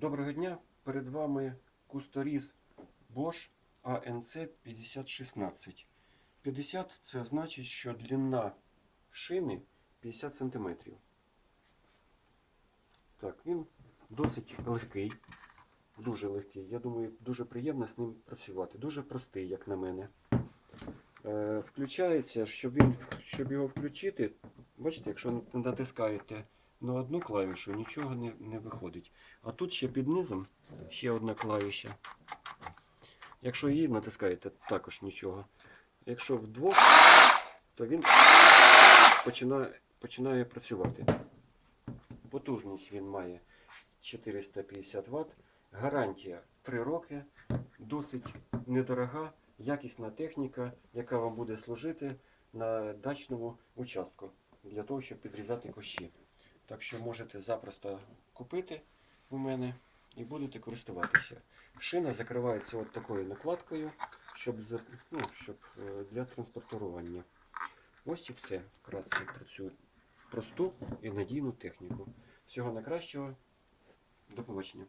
Доброго дня! Перед вами кусторіз Bosch ANC 5016. 50 це значить, що длина шини 50 см. Так, він досить легкий, дуже легкий. Я думаю, дуже приємно з ним працювати. Дуже простий, як на мене. Е, включається, щоб, він, щоб його включити, бачите, якщо натискаєте на одну клавішу, нічого не, не виходить. А тут ще під низом ще одна клавіша. Якщо її натискаєте, також нічого. Якщо вдвох, то він починає, починає працювати. Потужність він має 450 Вт. Гарантія 3 роки. Досить недорога, якісна техніка, яка вам буде служити на дачному участку для того, щоб підрізати кущі. Так що можете запросто купити у мене і будете користуватися. Шина закривається от такою накладкою, щоб, ну, щоб е, для транспортування. Ось і все. Вкратце про цю просту і надійну техніку. Всього найкращого. До побачення.